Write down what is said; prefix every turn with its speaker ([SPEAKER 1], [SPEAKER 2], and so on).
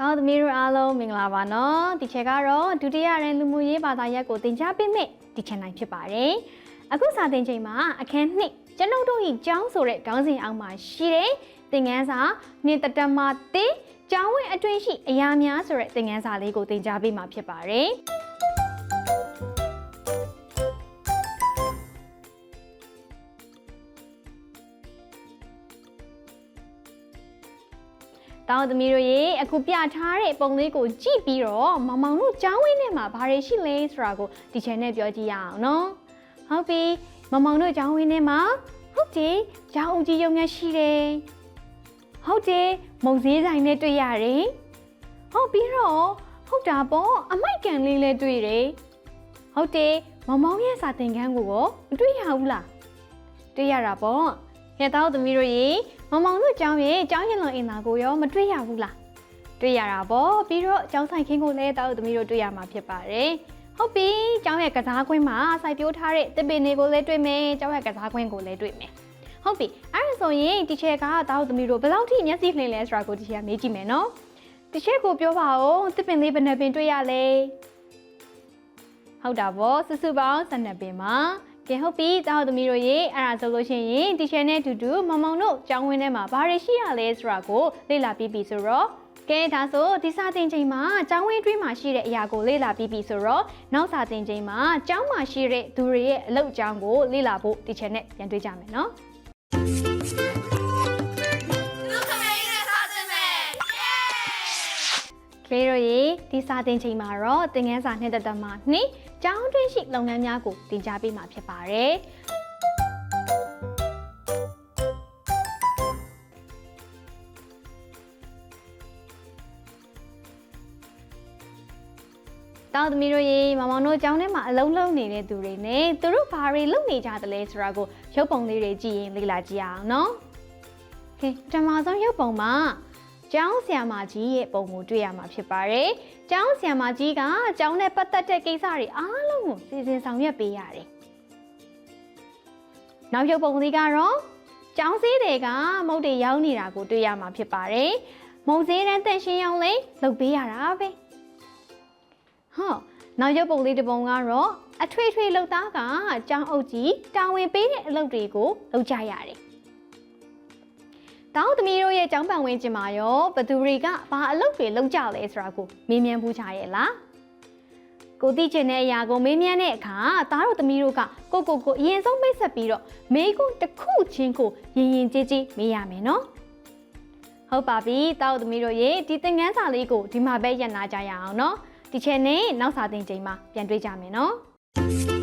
[SPEAKER 1] တောင်းသမီးတို့အားလုံးမင်္ဂလာပါနော်ဒီချက်ကတော့ဒုတိယရန်လူမှုရေးဘာသာရပ်ကိုသင်ကြားပေးမယ့်ဒီချက်နိုင်ဖြစ်ပါတယ်အခုစာသင်ချိန်မှာအခန်းနှစ်ကျွန်ုပ်တို့၏ကျောင်းဆိုတဲ့ခေါင်းစဉ်အောက်မှာရှိတဲ့သင်ခန်းစာနှစ်တတမတိကျောင်းဝင်အတွင်းရှိအရာများဆိုတဲ့သင်ခန်းစာလေးကိုသင်ကြားပေးမှာဖြစ်ပါတယ် တောင်းသမီးတို့ရေအခုပြထားတဲ့ပုံလေးကိုကြည့်ပြီးတော့မင်မောင်တို့ကျောင်းဝင်းထဲမှာဘာတွေရှိလဲဆိုတာကိုဒီချန်နဲ့ပြောကြည့်ရအောင်နော်ဟုတ်ပြီမင်မောင်တို့ကျောင်းဝင်းထဲမှာဟုတ်တယ်ကျောင်းဦးကြီးရုံနဲ့ရှိတယ်ဟုတ်တယ်မုံစည်းဆိုင်နဲ့တွေ့ရတယ်ဟုတ်ပြီးတော့ဟုတ်တာပေါ့အမိုက်ကန်လေးလည်းတွေ့တယ်ဟုတ်တယ်မင်မောင်ရဲ့စာသင်ခန်းကိုရောမတွေ့ရဘူးလားတွေ့ရတာပေါ့ ဟဲ့တောင်းသမီးတို့ရေမမောင်တို့ကျောင်းရဲ့ကျောင်းရင်လုံအင်တာကိုရောမတွေ့ရဘူးလားတွေ့ရတာပေါ့ပြီးတော့ကျောင်းဆိုင်ခင်းကိုလည်းတောက်သမီးတို့တွေ့ရမှာဖြစ်ပါတယ်ဟုတ်ပြီကျောင်းရဲ့ကစားကွင်းမှာစိုက်ပျိုးထားတဲ့တစ်ပင်တွေကိုလည်းတွေ့မယ်ကျောင်းရဲ့ကစားကွင်းကိုလည်းတွေ့မယ်ဟုတ်ပြီအဲ့ဒါဆိုရင်တီချက်ကတောက်သမီးတို့ဘယ်လောက်ထိမျက်စိလင်းလဲဆိုတာကိုတီချက်ကမေးကြည့်မယ်နော်တီချက်ကိုပြောပါဦးတစ်ပင်လေးဘယ်နှပင်တွေ့ရလဲဟုတ်တာပေါ့စုစုပေါင်း12ပင်ပါ ကဲဟုတ်ပြီတောက်သမီးတို့ရေအဲ့ဒါဆိုလို့ရှိရင်တီချယ်နဲ့အတူတူမင်မောင်တို့ကျောင်းဝင်းထဲမှာဘာတွေရှိရလဲဆိုတာကိုလေ့လာပြီးပြီဆိုတော့ကဲဒါဆိုဒီစာသင်ချိန်မှာကျောင်းဝင်းတွင်းမှာရှိတဲ့အရာကိုလေ့လာပြီးပြီဆိုတော့နောက်စာသင်ချိန်မှာကျောင်းမှာရှိတဲ့သူတွေရဲ့အလုပ်အကြောင်းကိုလေ့လာဖို့တီချယ်နဲ့ပြန်တွေ့ကြမယ်နော်
[SPEAKER 2] လူခမေးနဲ့စားခြင်းမယ်
[SPEAKER 1] ကလေးတို့ရေဒီစာသင်ချိန်မှာတော့သင်ခန်းစာနှစ်သက်သက်မှာနှစ် ကျောင်းတွင်းရှိလုပ်ငန်းများကိုသင်ကြားပေးမှာဖြစ်ပါတယ်တောင်းသမီးတို့ရေမင်မောင်တို့ကျောင်းထဲမှာအလုံးလုံးနေတဲ့သူတွေနဲ့သူတို့ဘာတွေလုပ်နေကြသလဲဆိုတာကိုရုပ်ပုံလေးတွေကြည့်ရင်လေ့လာကြည့်ရအောင်နော်။ကဲပထမဆုံးရုပ်ပုံမှာ ကျောင်းဆရာမကြီးရဲ့ပုံကိုတွေ့ရမှာဖြစ်ပါတယ်။ကျောင်းဆရာမကြီးကကျောင်းနဲ့ပတ်သက်တဲ့ကိစ္စတွေအားလုံးကိုစီစဉ်ဆောင်ရွက်ပေးရတယ်။နောက်ရုပ်ပုံလေးကတော့ကျောင်းစည်းတွေကမုတ်တွေရောင်းနေတာကိုတွေ့ရမှာဖြစ်ပါတယ်။မုံစည်းတန်းတက်ရှင်းရောင်းလေးလုပ်ပေးရတာပဲ။ဟောနောက်ရုပ်ပုံလေးတစ်ပုံကတော့အထွေထွေလှုပ်သားကကျောင်းအုပ်ကြီးတာဝန်ပေးတဲ့အလုပ်တွေကိုလုပ်ကြရတယ်။ တောင်းသမီးတို့ရဲ့ကျောင်းပန်ဝင်းကျင်မှာရောဘသူတွေကဘာအလုပ်တွေလုပ်ကြလဲဆိုတာကိုမေးမြန်းပူးကြရဲ့လားကိုသိချင်တဲ့အရာကိုမေးမြန်းတဲ့အခါသားတို့သမီးတို့ကကိုကိုကိုအရင်ဆုံးမိတ်ဆက်ပြီးတော့မေးခွန်းတစ်ခုချင်းကိုရင်ရင်ကြည်ကြည်မေးရမယ်နော်ဟုတ်ပါပြီတောက်သမီးတို့ရေဒီသင်ခန်းစာလေးကိုဒီမှာပဲရပ်နာကြရအောင်နော်ဒီချက်နဲ့နောက်စာသင်ချိန်မှာပြန်တွေ့ကြမယ်နော်